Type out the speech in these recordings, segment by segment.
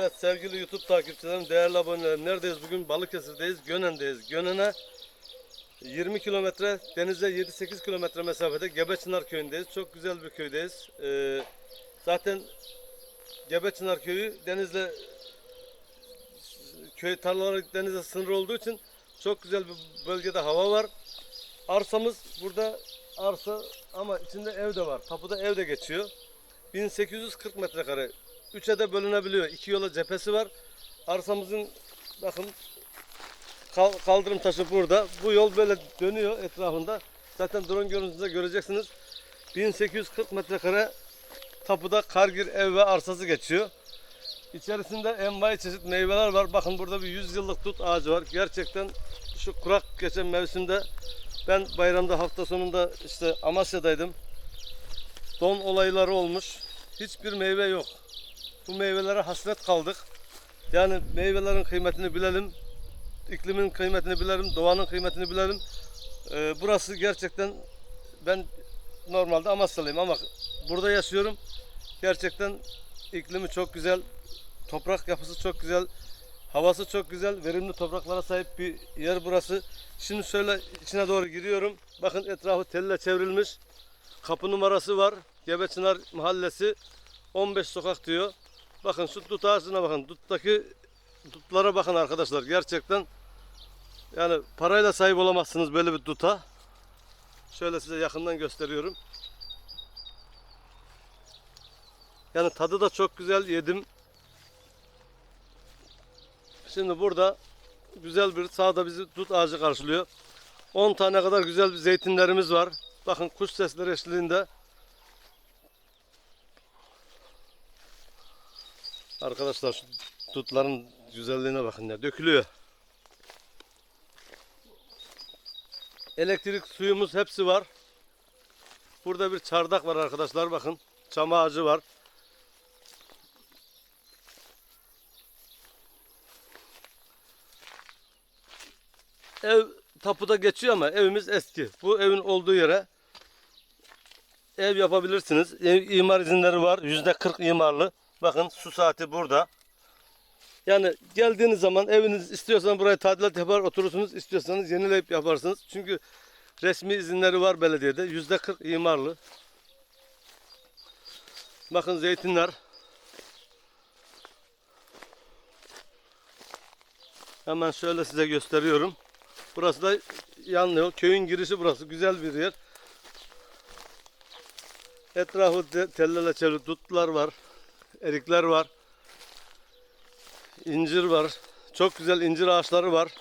Evet sevgili YouTube takipçilerim, değerli abonelerim. Neredeyiz bugün? Balıkesir'deyiz, Gönen'deyiz. Gönen'e 20 kilometre, denize 7-8 kilometre mesafede Gebeçınar köyündeyiz. Çok güzel bir köydeyiz. Ee, zaten Gebeçınar köyü denizle köy tarlaları denize sınır olduğu için çok güzel bir bölgede hava var. Arsamız burada arsa ama içinde ev de var. Tapuda ev de geçiyor. 1840 metrekare. Üçe de bölünebiliyor. İki yola cephesi var. Arsamızın bakın kal- kaldırım taşı burada. Bu yol böyle dönüyor etrafında. Zaten drone görüntüsünde göreceksiniz. 1840 metrekare tapuda kargir ev ve arsası geçiyor. İçerisinde envai çeşit meyveler var. Bakın burada bir 100 yıllık tut ağacı var. Gerçekten şu kurak geçen mevsimde ben bayramda hafta sonunda işte Amasya'daydım. Don olayları olmuş. Hiçbir meyve yok. Bu meyvelere hasret kaldık. Yani meyvelerin kıymetini bilelim. iklimin kıymetini bilelim. Doğanın kıymetini bilelim. Ee, burası gerçekten ben normalde Amasyalıyım ama burada yaşıyorum. Gerçekten iklimi çok güzel. Toprak yapısı çok güzel. Havası çok güzel. Verimli topraklara sahip bir yer burası. Şimdi şöyle içine doğru giriyorum. Bakın etrafı telle çevrilmiş. Kapı numarası var. Gebeçınar Mahallesi 15 sokak diyor. Bakın şu dut ağacına bakın. Duttaki dutlara bakın arkadaşlar. Gerçekten yani parayla sahip olamazsınız böyle bir duta. Şöyle size yakından gösteriyorum. Yani tadı da çok güzel yedim. Şimdi burada güzel bir sağda bizi dut ağacı karşılıyor. 10 tane kadar güzel bir zeytinlerimiz var. Bakın kuş sesleri eşliğinde. Arkadaşlar şu dutların güzelliğine bakın ya dökülüyor. Elektrik suyumuz hepsi var. Burada bir çardak var arkadaşlar bakın. Çam ağacı var. Ev tapuda geçiyor ama evimiz eski. Bu evin olduğu yere ev yapabilirsiniz. Ev imar izinleri var. Yüzde 40 imarlı. Bakın su saati burada. Yani geldiğiniz zaman eviniz istiyorsanız buraya tadilat yapar oturursunuz. istiyorsanız yenileyip yaparsınız. Çünkü resmi izinleri var belediyede. Yüzde 40 imarlı. Bakın zeytinler. Hemen şöyle size gösteriyorum. Burası da yanlıyor. Köyün girişi burası. Güzel bir yer. Etrafı tellerle çevrili dutlar var. Erikler var. İncir var. Çok güzel incir ağaçları var.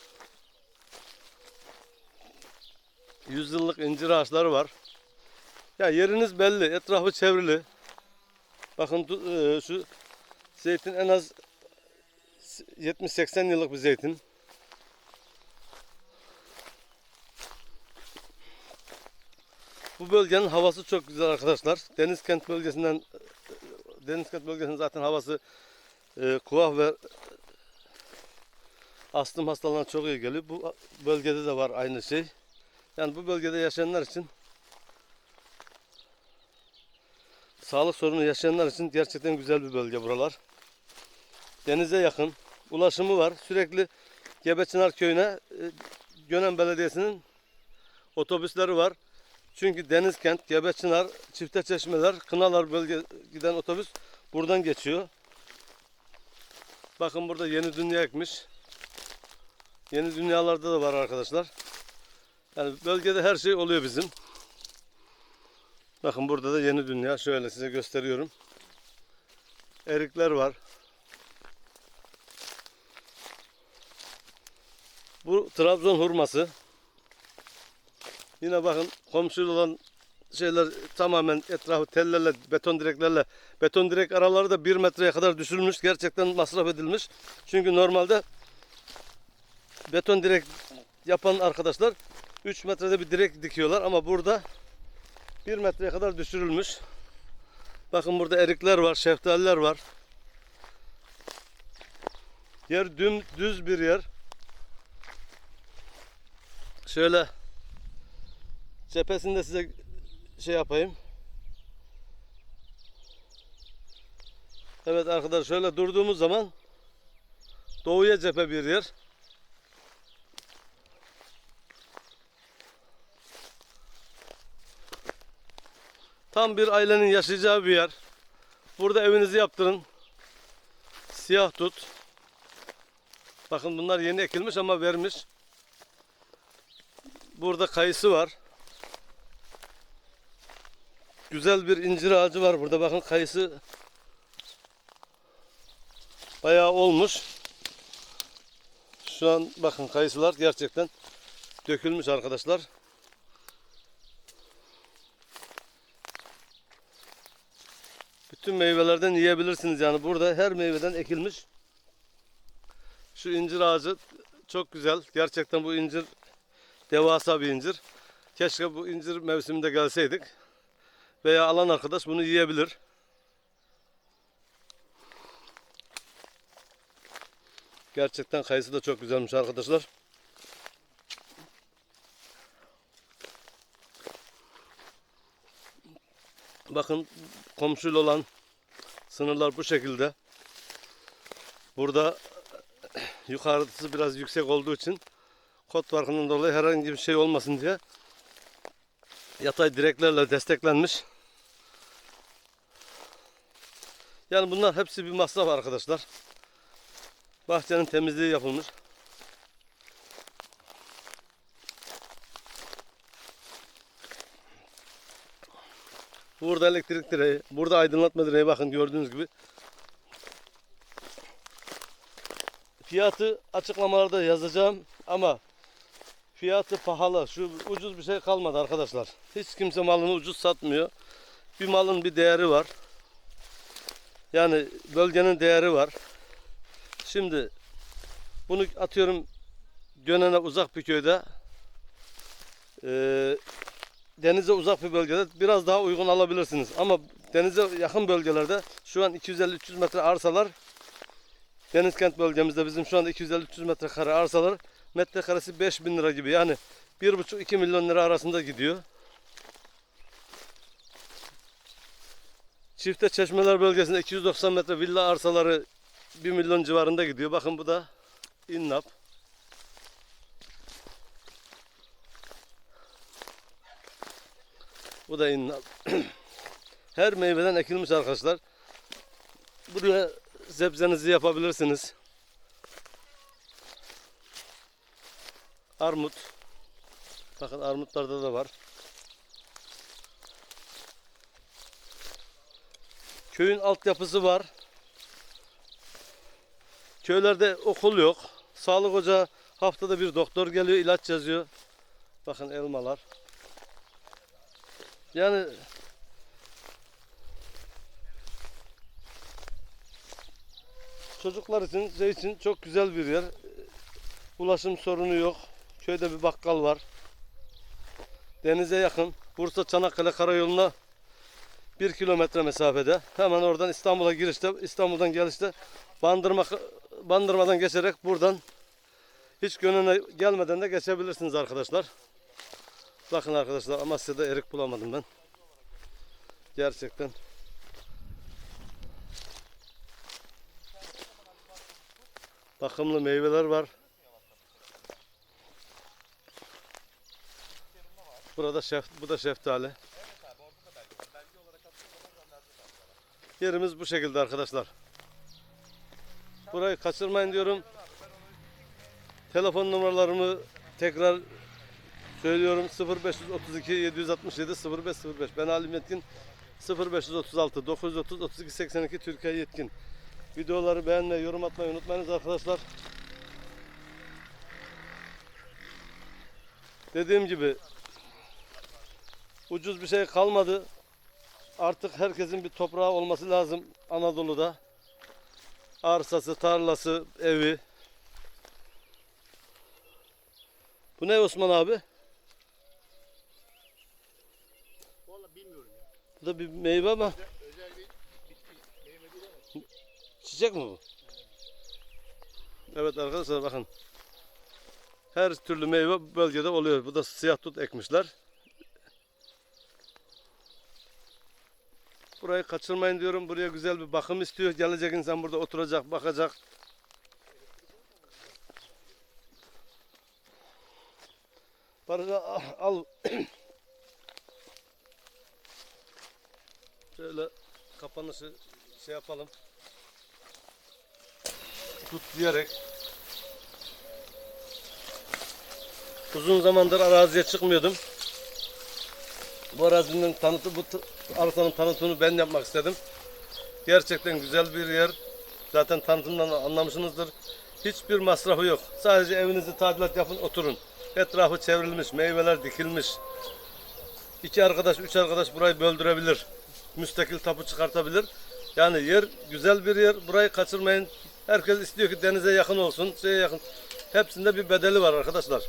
Yüzyıllık incir ağaçları var. Ya yeriniz belli. Etrafı çevrili. Bakın e, şu zeytin en az 70-80 yıllık bir zeytin. Bu bölgenin havası çok güzel arkadaşlar. Denizkent bölgesinden Denizkent bölgesinin zaten havası e, kuah ve astım hastalığına çok iyi geliyor. Bu bölgede de var aynı şey. Yani bu bölgede yaşayanlar için sağlık sorunu yaşayanlar için gerçekten güzel bir bölge buralar. Denize yakın. Ulaşımı var. Sürekli Gebeçınar köyüne e, Gönen Belediyesi'nin otobüsleri var. Çünkü Denizkent, Gebeçınar, Çifte Çeşmeler, Kınalar bölge giden otobüs buradan geçiyor. Bakın burada yeni dünya ekmiş. Yeni dünyalarda da var arkadaşlar. Yani bölgede her şey oluyor bizim. Bakın burada da yeni dünya. Şöyle size gösteriyorum. Erikler var. Bu Trabzon hurması. Yine bakın komşu olan şeyler tamamen etrafı tellerle, beton direklerle, beton direk araları da 1 metreye kadar düşürülmüş. Gerçekten masraf edilmiş. Çünkü normalde beton direk yapan arkadaşlar 3 metrede bir direk dikiyorlar ama burada 1 metreye kadar düşürülmüş. Bakın burada erikler var, şeftaliler var. Yer düm, düz bir yer. Şöyle cephesinde size şey yapayım. Evet arkadaşlar şöyle durduğumuz zaman doğuya cephe bir yer. Tam bir ailenin yaşayacağı bir yer. Burada evinizi yaptırın. Siyah tut. Bakın bunlar yeni ekilmiş ama vermiş. Burada kayısı var. Güzel bir incir ağacı var burada. Bakın kayısı bayağı olmuş. Şu an bakın kayısılar gerçekten dökülmüş arkadaşlar. Bütün meyvelerden yiyebilirsiniz yani burada her meyveden ekilmiş. Şu incir ağacı çok güzel. Gerçekten bu incir devasa bir incir. Keşke bu incir mevsiminde gelseydik. Veya alan arkadaş bunu yiyebilir. Gerçekten kayısı da çok güzelmiş arkadaşlar. Bakın komşuyla olan sınırlar bu şekilde. Burada yukarısı biraz yüksek olduğu için kod farkından dolayı herhangi bir şey olmasın diye yatay direklerle desteklenmiş. Yani bunlar hepsi bir masraf arkadaşlar. Bahçenin temizliği yapılmış. Burada elektrik direği, burada aydınlatma direği bakın gördüğünüz gibi. Fiyatı açıklamalarda yazacağım ama fiyatı pahalı. Şu ucuz bir şey kalmadı arkadaşlar. Hiç kimse malını ucuz satmıyor. Bir malın bir değeri var. Yani bölgenin değeri var. Şimdi bunu atıyorum Gönen'e uzak bir köyde eee, denize uzak bir bölgede biraz daha uygun alabilirsiniz. Ama denize yakın bölgelerde şu an 250-300 metre arsalar Denizkent bölgemizde bizim şu anda 250-300 metrekare arsalar metrekaresi 5000 lira gibi yani 1,5-2 milyon lira arasında gidiyor. Çifte Çeşmeler bölgesinde 290 metre villa arsaları 1 milyon civarında gidiyor. Bakın bu da İnnap. Bu da İnnap. Her meyveden ekilmiş arkadaşlar. Buraya zebzenizi yapabilirsiniz. Armut. Bakın armutlarda da var. Köyün altyapısı var. Köylerde okul yok. Sağlık ocağı haftada bir doktor geliyor, ilaç yazıyor. Bakın elmalar. Yani çocuklar için, şey için çok güzel bir yer. Ulaşım sorunu yok. Köyde bir bakkal var. Denize yakın. Bursa Çanakkale Karayolu'na 1 kilometre mesafede. Hemen oradan İstanbul'a girişte, İstanbul'dan gelişte Bandırma, Bandırmadan geçerek buradan hiç gönlüne gelmeden de geçebilirsiniz arkadaşlar. Bakın arkadaşlar Amasya'da erik bulamadım ben. Gerçekten. Bakımlı meyveler var. Burada şef, bu da şeftali. Yerimiz bu şekilde arkadaşlar. Burayı kaçırmayın diyorum. Telefon numaralarımı tekrar söylüyorum. 0532 767 0505. Ben Halim Yetkin. 0536 930 32 82 Türkiye Yetkin. Videoları beğenmeyi, yorum atmayı unutmayınız arkadaşlar. Dediğim gibi ucuz bir şey kalmadı. Artık herkesin bir toprağı olması lazım Anadolu'da. Arsası, tarlası, evi. Bu ne Osman abi? Vallahi bilmiyorum ya. Bu da bir meyve ama Özel bir bitki. Meyve değil ama. çiçek mi bu? Evet arkadaşlar bakın. Her türlü meyve bölgede oluyor. Bu da siyah tut ekmişler. Burayı kaçırmayın diyorum. Buraya güzel bir bakım istiyor. Gelecek insan burada oturacak, bakacak. Barış al. al. Şöyle kapanışı şey yapalım. Tut diyerek. Uzun zamandır araziye çıkmıyordum. Bu arazinin tanıtı, bu arsanın tanıtımını ben yapmak istedim. Gerçekten güzel bir yer. Zaten tanıtımdan anlamışsınızdır. Hiçbir masrafı yok. Sadece evinizi tadilat yapın, oturun. Etrafı çevrilmiş, meyveler dikilmiş. İki arkadaş, üç arkadaş burayı böldürebilir. Müstakil tapu çıkartabilir. Yani yer güzel bir yer. Burayı kaçırmayın. Herkes istiyor ki denize yakın olsun, şeye yakın. Hepsinde bir bedeli var arkadaşlar.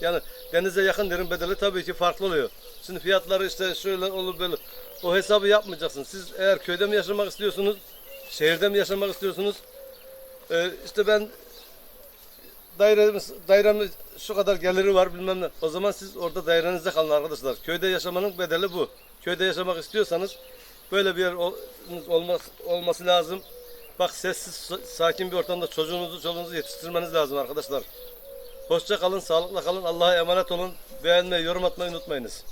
Yani denize yakın yerin bedeli tabii ki farklı oluyor. Şimdi fiyatları işte şöyle olur böyle. O hesabı yapmayacaksın. Siz eğer köyde mi yaşamak istiyorsunuz, şehirde mi yaşamak istiyorsunuz? Ee, işte ben dairemiz, dairemin şu kadar geliri var bilmem ne. O zaman siz orada dairenizde kalın arkadaşlar. Köyde yaşamanın bedeli bu. Köyde yaşamak istiyorsanız böyle bir yer ol- olması, lazım. Bak sessiz, sa- sakin bir ortamda çocuğunuzu, çoluğunuzu yetiştirmeniz lazım arkadaşlar. Hoşça kalın, sağlıkla kalın, Allah'a emanet olun. Beğenmeyi, yorum atmayı unutmayınız.